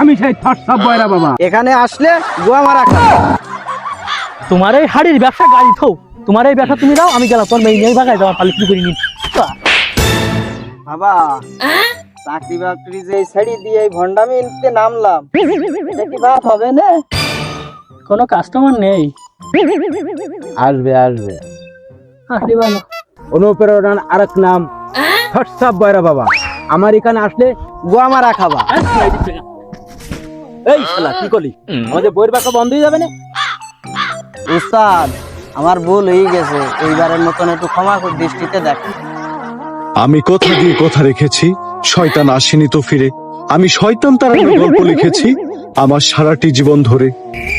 আমি সেই থটসব বয়রা বাবা। এখানে আসলে গোয়া মারা খাবে। তোমার এই হাড়ির ব্যবসা গাড়ি থো। তোমার এই ব্যবসা তুমি দাও আমি গেলাম তোর মেয়ে নিয়ে ভাগাই যাওয়া পালি কি করে নিন বাবা চাকরি বাকরি যে ছেড়ে দিয়ে এই ভন্ডামিতে নামলাম কি বাপ হবে না? কোনো কাস্টমার নেই। আসবে আসবে। হাড়ি ভালো অনুপ্রেরণার আরেক নাম থটসব বয়রা বাবা। আমার এখানে আসলে গোয়া মারা খাবা। এই শালা কি করলি? আমাদের বইয়ের বাসা বন্ধ হয়ে যাবে না? উস্তাদ আমার ভুল হয়ে গেছে। এইবারের মতন একটু ক্ষমা করে দৃষ্টিতে দেখ। আমি কথা দিয়ে কথা রেখেছি? শয়তান আসেনি তো ফিরে। আমি শয়তান তার গল্প লিখেছি আমার সারাটি জীবন ধরে।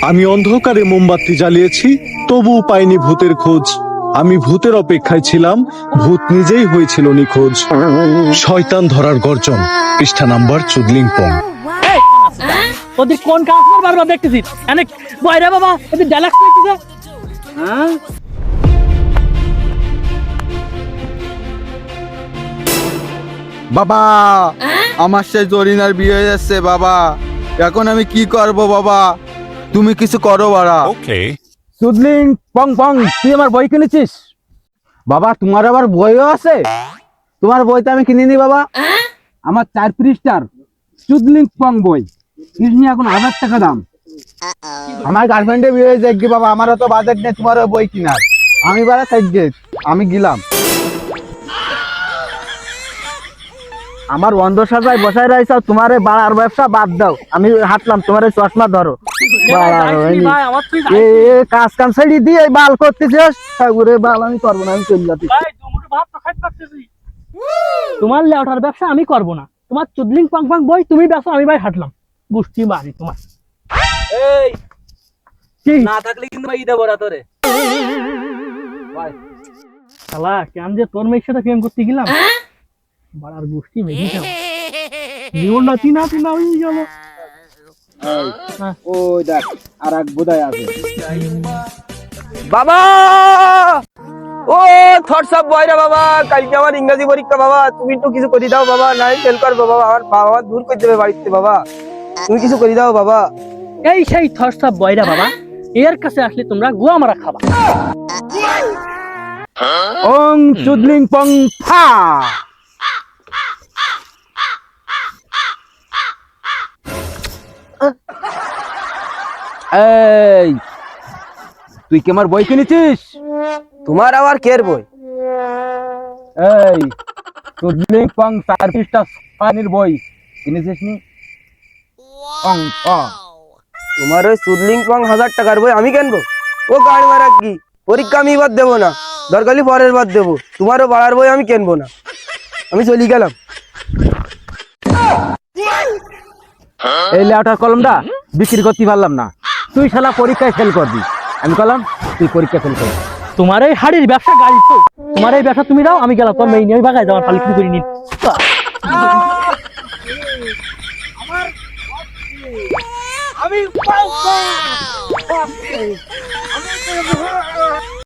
আমি অন্ধকারে মোমবাতি জ্বালিয়েছি তবুও পাইনি ভূতের খোঁজ। আমি ভূতের অপেক্ষায় ছিলাম ভূত নিজেই হয়েছিল নিখোঁজ। শয়তান ধরার গর্জন পৃষ্ঠা নাম্বার চুদলিং পং ওদের কোন কাস্টমার বারবার দেখতেছি? অনেক বয়রা বাবা ওদের দেখতেছে হ্যাঁ? বাবা আমার সেই জরিনার বিয়ে হয়ে যাচ্ছে বাবা। এখন আমি কি করব বাবা? তুমি কিছু করো বাড়া। সুদলিং পং পং তুই আমার বই কিনেছিস? বাবা তোমার আবার বইও আছে। তোমার বইটা আমি কিনে নি বাবা। আমার চার পৃষ্ঠার সুদলিং পং বই। কিসনি এখন হাজার টাকা দাম। আমার গার্লফ্রেন্ডে বিয়ে হয়ে যাক বাবা আমারও তো বাজেট নেই তোমার বই কিনার। আমি বাড়া থাকবে আমি গেলাম। আমার অন্ধ সাজায় বসায় রাইছ তোমার বাড়ার ব্যবসা বাদ দাও। আমি হাঁটলাম তোমার এই চশমা ধরো। কাজ কাম ছেড়ে দিয়ে বাল করতেছিস? ঠাকুরে বাল আমি করব না আমি চলে তোমার লেওটার ব্যবসা আমি করব না। তোমার চুদলিং পাং পাং বই তুমি ব্যবসা আমি ভাই হাঁটলাম। গুষ্টি মারি তোমার। এই কি? না থাকলে কিন্তু ভাই দেবো না তোরে। শালা কেন যে তোর মেয়ের সাথে প্রেম করতে গেলাম? বাড়ার গোষ্ঠী মেঘে চিনা চিনা হয়ে গেল। ওই দেখ আর এক বোধায় আছে। বাবা! ও থট সব বয়রা বাবা কালকে আমার ইংরেজি পরীক্ষা বাবা। তুমি একটু কিছু করে দাও বাবা নাই ফেল করব বাবা। আমার বাবা দূর করে দেবে বাড়িতে বাবা। তুমি কিছু করে দাও বাবা। এই সেই থরসা বয়রা বাবা এর কাছে আসলে তোমরা গুয়া মারা খাবা। ওং চুদলিং পং ফা। এই তুই কি আমার বই কিনেছিস? তোমার আবার কের বই? এই চুদলিং পং চার পৃষ্ঠা পানির বই। কিনেছিস নি? পং প তোমার ওই সুদলিং পং হাজার টাকার বই আমি কেনবো? ও গাড়ি মারা কি? পরীক্ষা আমি এবার দেবো না। দরকারি পরের বার দেবো। তোমারও বাড়ার বই আমি কেনবো না। আমি চলে গেলাম। এই লেওটার কলমটা বিক্রি করতে পারলাম না। তুই শালা পরীক্ষায় ফেল করবি। আমি কলম তুই পরীক্ষা ফেল করবি। তোমার এই হাড়ির ব্যবসা গাড়ি তো। তোমার এই ব্যবসা তুমি দাও আমি গেলাম। তোর মেয়ে নিয়ে ভাগাই যাওয়ার পালি কি করে নিন আমি